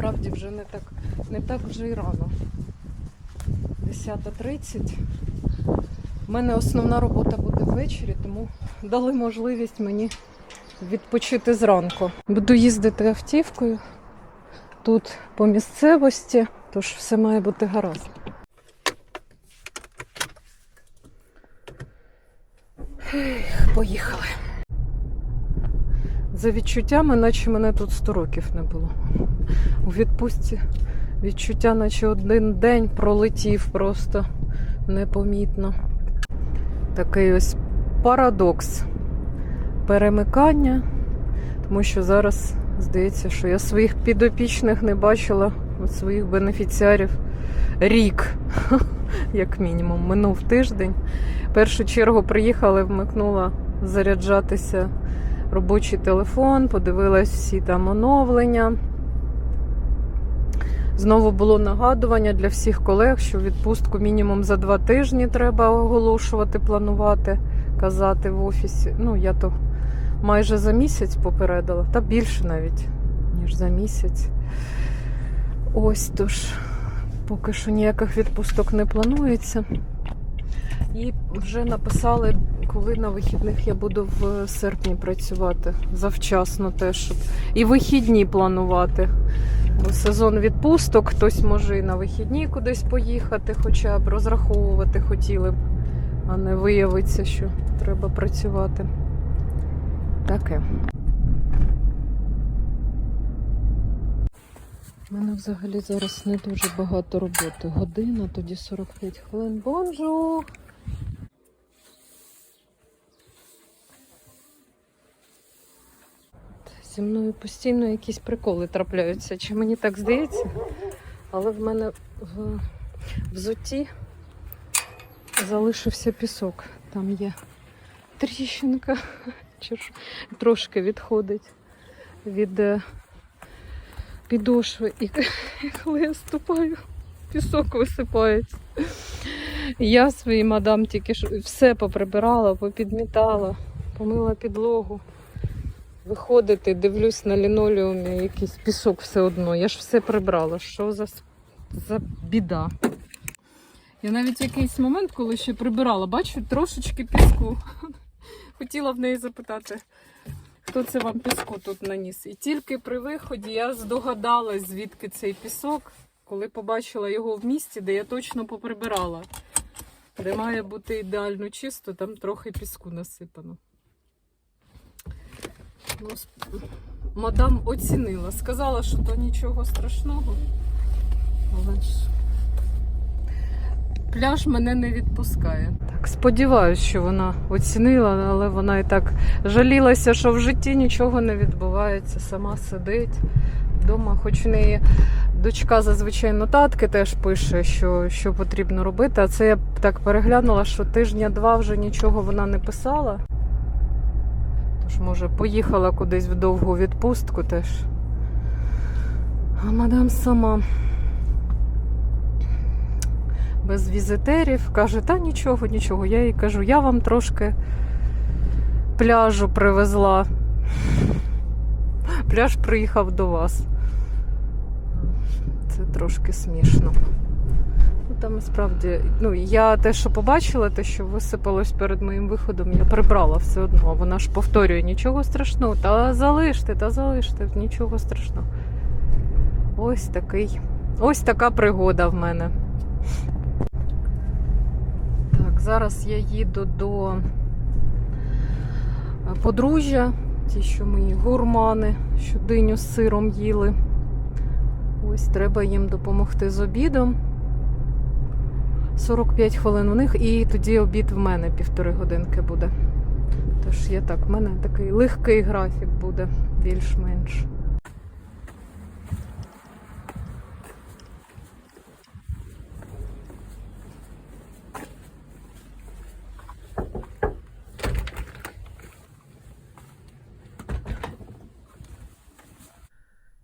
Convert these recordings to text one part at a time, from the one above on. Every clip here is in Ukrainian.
Насправді вже не так, не так вже й рано. 10.30. У мене основна робота буде ввечері, тому дали можливість мені відпочити зранку. Буду їздити автівкою тут по місцевості, тож все має бути гаразд. Ех, Поїхали. За відчуттями, наче мене тут 100 років не було. У відпустці відчуття, наче один день пролетів просто непомітно. Такий ось парадокс перемикання, тому що зараз здається, що я своїх підопічних не бачила, от своїх бенефіціарів рік, як мінімум, минув тиждень. Першу чергу приїхала, вмикнула заряджатися робочий телефон, подивилась всі там оновлення. Знову було нагадування для всіх колег, що відпустку мінімум за два тижні треба оголошувати, планувати, казати в офісі. Ну, я то майже за місяць попередила, та більше навіть, ніж за місяць. Ось тож, поки що ніяких відпусток не планується. І вже написали, коли на вихідних я буду в серпні працювати. Завчасно теж. щоб І вихідні планувати. Сезон відпусток, хтось може і на вихідні кудись поїхати, хоча б розраховувати хотіли б, а не виявиться, що треба працювати. Таке. У мене взагалі зараз не дуже багато роботи. Година, тоді 45 хвилин. Бонжур! Зі мною постійно якісь приколи трапляються. Чи мені так здається? Але в мене в взутті залишився пісок. Там є тріщинка, трошки відходить від е, підошви. І коли я ступаю, пісок висипається. Я своїй мадам тільки все поприбирала, попідмітала, помила підлогу. Виходити, дивлюсь на лінолеумі, якийсь пісок все одно. Я ж все прибрала. Що за, за біда? Я навіть якийсь момент, коли ще прибирала, бачу трошечки піску. Хотіла в неї запитати, хто це вам піску тут наніс. І тільки при виході я здогадалась, звідки цей пісок, коли побачила його в місці, де я точно поприбирала. Де має бути ідеально чисто, там трохи піску насипано. Ну, мадам оцінила. Сказала, що то нічого страшного. Але ж пляж мене не відпускає. Так, сподіваюся, що вона оцінила, але вона і так жалілася, що в житті нічого не відбувається, сама сидить вдома, хоч в неї дочка зазвичай нотатки теж пише, що, що потрібно робити. А це я так переглянула, що тижня-два вже нічого вона не писала. Тож, може, поїхала кудись в довгу відпустку теж. А мадам сама без візитерів каже, та нічого, нічого. Я їй кажу, я вам трошки пляжу привезла. Пляж приїхав до вас. Це трошки смішно. Там справді, ну я те, що побачила, те, що висипалось перед моїм виходом, я прибрала все одно. Вона ж повторює, нічого страшного, та залиште, та залиште, нічого страшного. Ось такий, ось така пригода в мене. Так, зараз я їду до подружжя, ті, що мої гурмани, що диню з сиром їли. Ось треба їм допомогти з обідом. 45 хвилин у них, і тоді обід в мене півтори годинки буде. Тож я так, в мене такий легкий графік буде, більш-менш.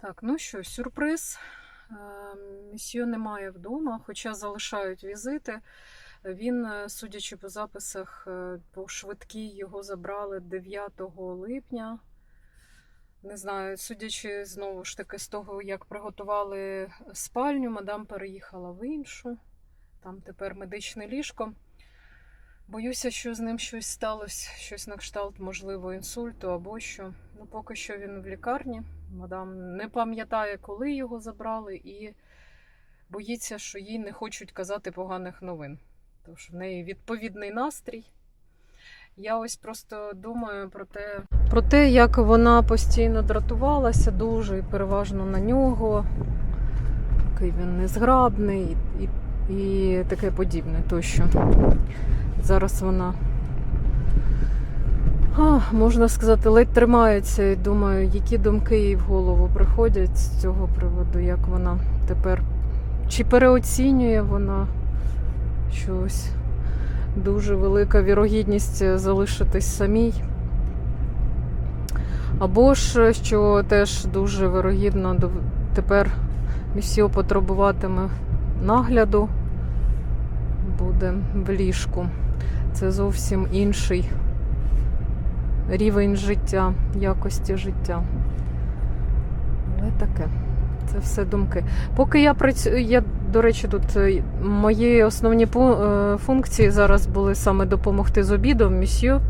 Так, ну що, сюрприз. Е, немає вдома, хоча залишають візити. Він, е, судячи по записах, е, по швидкій його забрали 9 липня. Не знаю, судячи знову ж таки з того, як приготували спальню, мадам переїхала в іншу. Там тепер медичне ліжко. Боюся, що з ним щось сталося, щось на кшталт, можливо, інсульту або що. Ну, поки що він в лікарні. Мадам не пам'ятає, коли його забрали, і боїться, що їй не хочуть казати поганих новин. Тож в неї відповідний настрій. Я ось просто думаю про те, про те, як вона постійно дратувалася дуже і переважно на нього, який він незграбний і, і, і таке подібне тощо. Зараз вона, а, можна сказати, ледь тримається і думаю, які думки їй в голову приходять з цього приводу, як вона тепер чи переоцінює вона щось. Дуже велика вірогідність залишитись самій. Або ж, що теж дуже вирогідно, тепер місіо потребуватиме нагляду, буде в ліжку. Це зовсім інший рівень життя, якості життя. Але таке. Це все думки. Поки я працюю, я, до речі, тут е, мої основні е, функції зараз були саме допомогти з обідом місьє.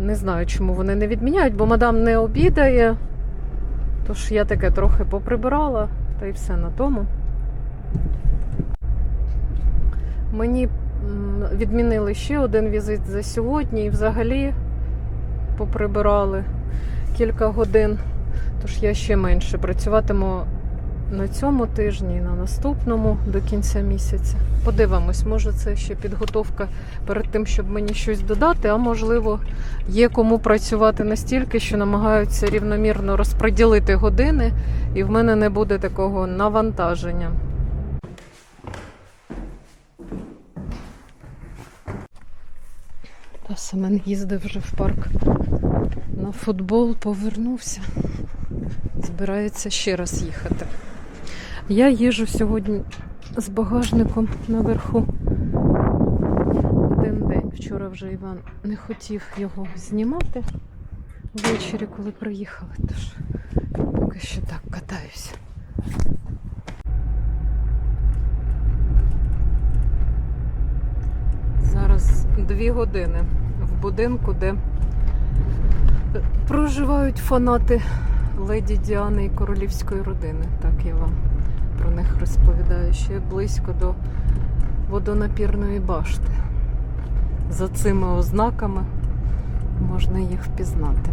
Не знаю, чому вони не відміняють, бо мадам не обідає. Тож я таке трохи поприбирала, та й все на тому. Мені відмінили ще один візит за сьогодні і взагалі поприбирали кілька годин. Тож я ще менше працюватиму на цьому тижні на наступному до кінця місяця. Подивимось, може це ще підготовка перед тим, щоб мені щось додати, а можливо, є кому працювати настільки, що намагаються рівномірно розподілити години, і в мене не буде такого навантаження. Та Семен їздив вже в парк на футбол, повернувся. Збирається ще раз їхати. Я їжу сьогодні з багажником наверху. Один день. Вчора вже Іван не хотів його знімати ввечері, коли приїхали. Тож поки що так катаюся. Зараз дві години в будинку, де проживають фанати леді Діани і королівської родини. Так я вам про них розповідаю. Ще близько до водонапірної башти. За цими ознаками можна їх впізнати.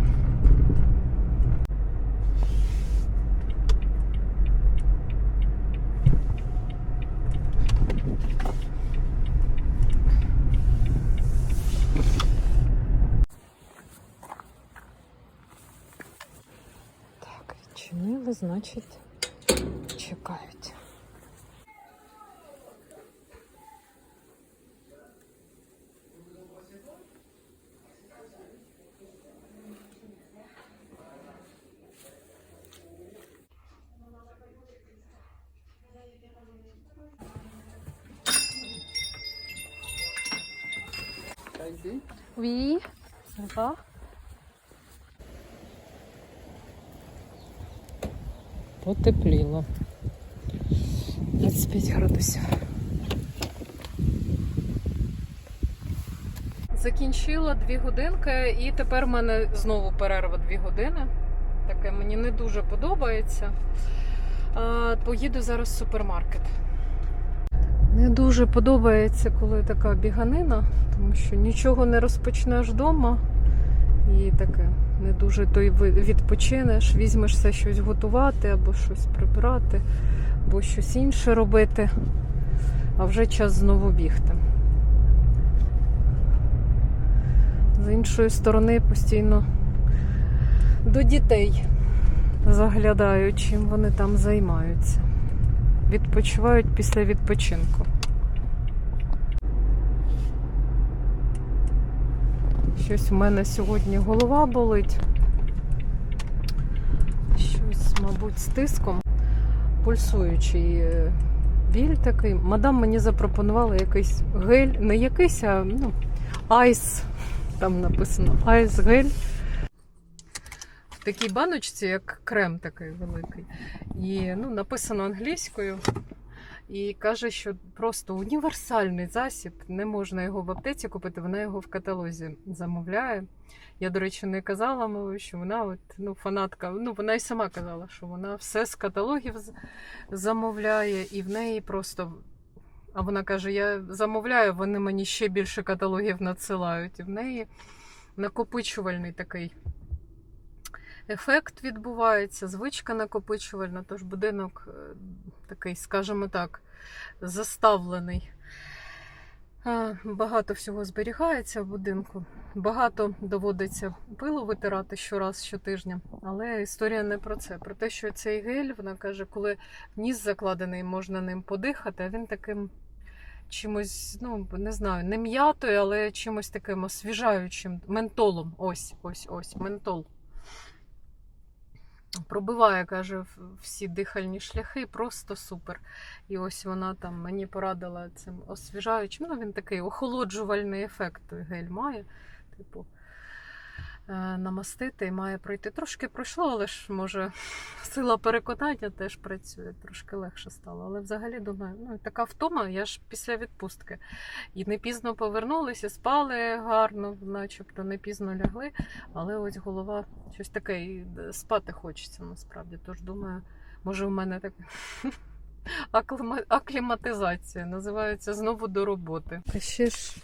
Значить, чекають. Oui, ça va? Потепліло. 25 градусів. Закінчила дві годинки, і тепер в мене знову перерва дві години. Таке мені не дуже подобається. Поїду зараз в супермаркет. Не дуже подобається, коли така біганина, тому що нічого не розпочнеш вдома. І таке не дуже той ви- відпочинеш, візьмешся щось готувати або щось прибирати, або щось інше робити, а вже час знову бігти. З іншої сторони постійно до дітей заглядаю, чим вони там займаються. Відпочивають після відпочинку. Щось у мене сьогодні голова болить. Щось, мабуть, з тиском. Пульсуючий е, біль такий. Мадам мені запропонувала якийсь гель, не якийсь, а ну, айс. Там написано айс гель. В такій баночці, як крем такий великий. І ну, написано англійською. І каже, що просто універсальний засіб, не можна його в аптеці купити, вона його в каталозі замовляє. Я, до речі, не казала що вона от, ну, фанатка. Ну, вона і сама казала, що вона все з каталогів замовляє, і в неї просто. А вона каже: я замовляю, вони мені ще більше каталогів надсилають. І в неї накопичувальний такий ефект відбувається, звичка накопичувальна, тож будинок е, такий, скажімо так, заставлений. Багато всього зберігається в будинку. Багато доводиться пилу витирати щораз щотижня. Але історія не про це. Про те, що цей гель, вона каже, коли ніс закладений, можна ним подихати, а він таким чимось, ну не знаю, не м'ятою, але чимось таким освіжаючим, ментолом. Ось, ось, ось, ментол. Пробиває, каже, всі дихальні шляхи, просто супер. І ось вона там мені порадила цим освіжаючим. Ну, він такий охолоджувальний ефект гель має. Типу, намастити і має пройти. Трошки пройшло, але ж може сила переконання теж працює, трошки легше стало. Але взагалі думаю, ну така втома, я ж після відпустки. І не пізно повернулися, спали гарно, начебто не пізно лягли. Але ось голова щось таке, і спати хочеться насправді. Тож думаю, може у мене так. Акліма- Акліматизація називається знову до роботи. Ще ж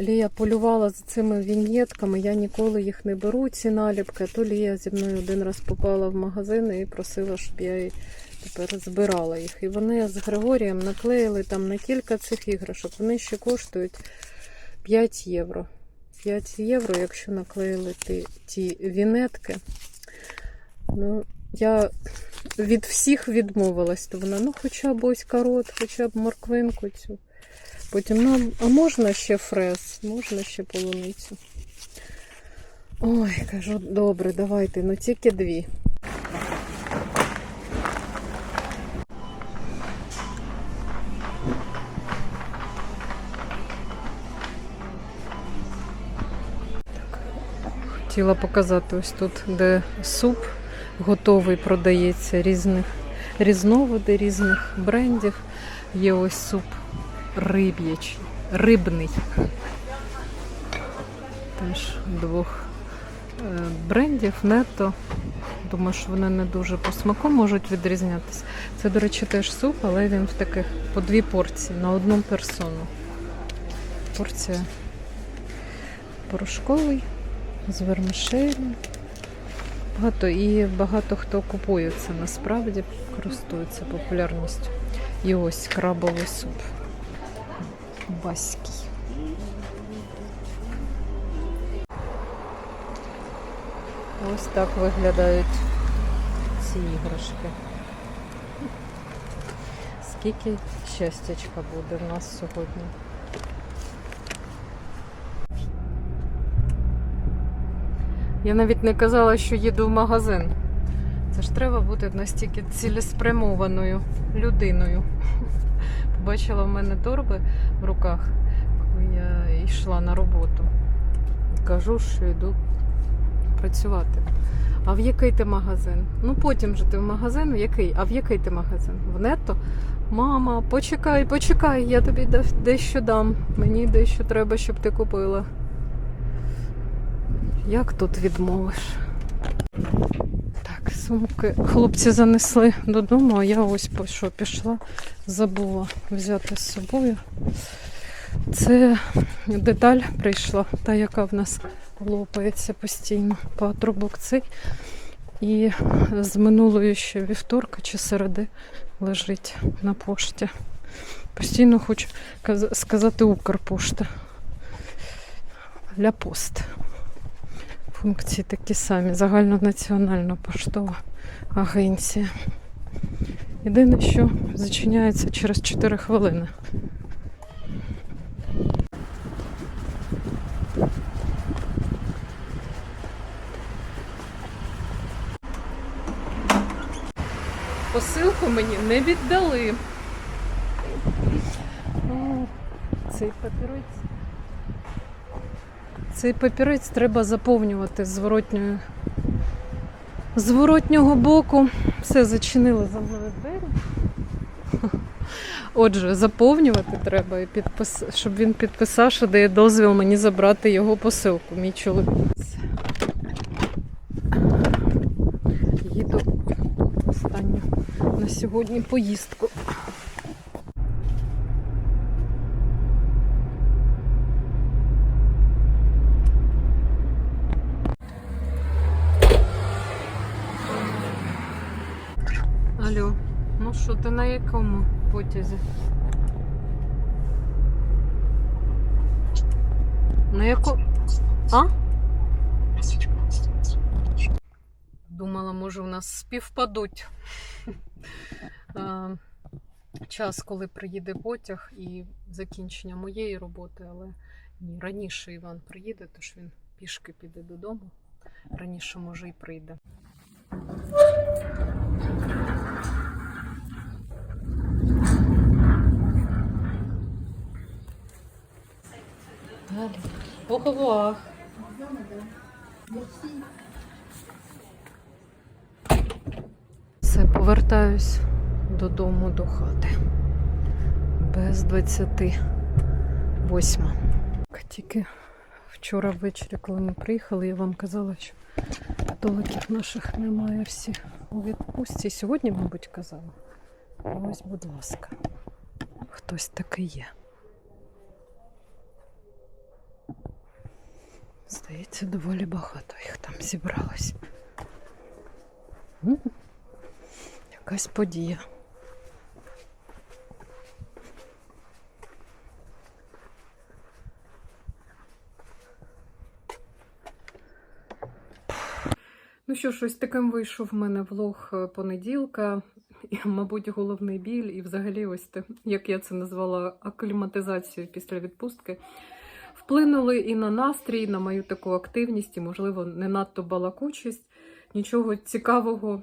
Лія полювала за цими віньєтками, я ніколи їх не беру, ці наліпки. То Лія зі мною один раз попала в магазин і просила, щоб я їй тепер збирала їх. І вони з Григорієм наклеїли там на кілька цих іграшок. Вони ще коштують 5 євро. 5 євро, якщо наклеїли ті, ті вінетки. Ну, я від всіх відмовилась, то вона, ну хоча б ось карот, хоча б морквинку цю. Потім, ну, а можна ще фрез, можна ще полуницю. Ой, кажу, добре, давайте, ну тільки дві. Хотіла показати ось тут, де суп готовий продається різних різновиди, різних брендів. Є ось суп риб'ячий, рибний. Теж двох е, брендів нетто. Думаю, що вони не дуже по смаку можуть відрізнятися. Це, до речі, теж суп, але він в таких по дві порції на одну персону. Порція порошковий з вермишелі. Багато і багато хто купує це насправді, користується популярністю. І ось крабовий суп. Баський. Ось так виглядають ці іграшки. Скільки щастячка буде в нас сьогодні. Я навіть не казала, що їду в магазин. Це ж треба бути настільки цілеспрямованою людиною. Побачила в мене торби в руках, коли я йшла на роботу. Кажу, що йду працювати. А в який ти магазин? Ну потім же ти в магазин, в який? А в який ти магазин? В нетто? Мама, почекай, почекай, я тобі дещо дам. Мені дещо треба, щоб ти купила. Як тут відмовиш? Сумки хлопці занесли додому, а я ось що пішла, забула взяти з собою. Це деталь прийшла, та яка в нас лопається постійно. Патрубок цей. І з минулої ще вівторка чи середи лежить на пошті. Постійно хочу сказати Укрпошта. Ля пост. Функції такі самі. Загальнонаціональна поштова агенція. Єдине, що зачиняється через 4 хвилини. Посилку мені не віддали. Цей папірець. Цей папірець треба заповнювати зворотньою зворотнього боку все зачинили за мною двері. Отже, заповнювати треба, і підпис... щоб він підписав, що дає дозвіл мені забрати його посилку, мій чоловік. Їду останню на сьогодні поїздку. Алло, ну що, ти на якому потязі? На яку? А? Думала, може, у нас співпадуть. Час, коли приїде потяг і закінчення моєї роботи, але ні, раніше Іван приїде, тож він пішки піде додому. Раніше, може, і прийде. Далі. Revoir. Все, повертаюсь додому до хати. Без 28. Тільки вчора ввечері, коли ми приїхали, я вам казала, що католиків наших немає всі у відпустці. Сьогодні, мабуть, казала. Ось, будь ласка, хтось такий є. Здається, доволі багато їх там зібралось. Якась подія. Ну що ж, ось таким вийшов в мене влог е, понеділка. І, мабуть, головний біль, і взагалі, ось те, як я це назвала, акліматизацію після відпустки вплинули і на настрій, і на мою таку активність, і, можливо, не надто балакучість. Нічого цікавого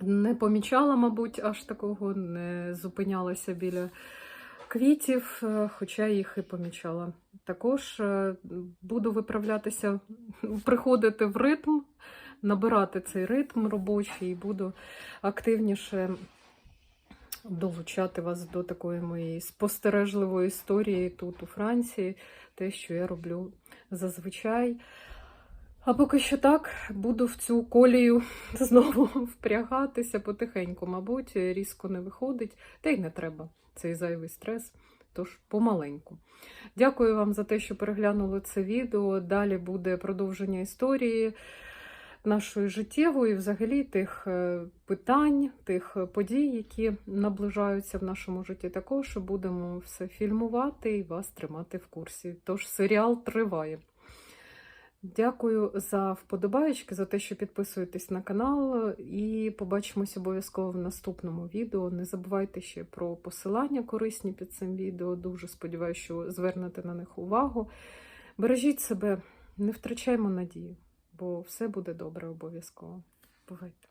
не помічала, мабуть, аж такого, не зупинялася біля квітів, е, хоча їх і помічала. Також е, буду виправлятися, приходити в ритм, набирати цей ритм робочий, і буду активніше долучати вас до такої моєї спостережливої історії тут, у Франції, те, що я роблю зазвичай. А поки що так, буду в цю колію знову впрягатися потихеньку, мабуть, різко не виходить, та й не треба цей зайвий стрес, тож помаленьку. Дякую вам за те, що переглянули це відео. Далі буде продовження історії нашої життєвої, взагалі тих е, питань, тих подій, які наближаються в нашому житті. Також будемо все фільмувати і вас тримати в курсі. Тож серіал триває. Дякую за вподобаєчки, за те, що підписуєтесь на канал, і побачимось обов'язково в наступному відео. Не забувайте ще про посилання корисні під цим відео. Дуже сподіваюся, що звернете на них увагу. Бережіть себе, не втрачаймо надію, бо все буде добре обов'язково. Бувайте!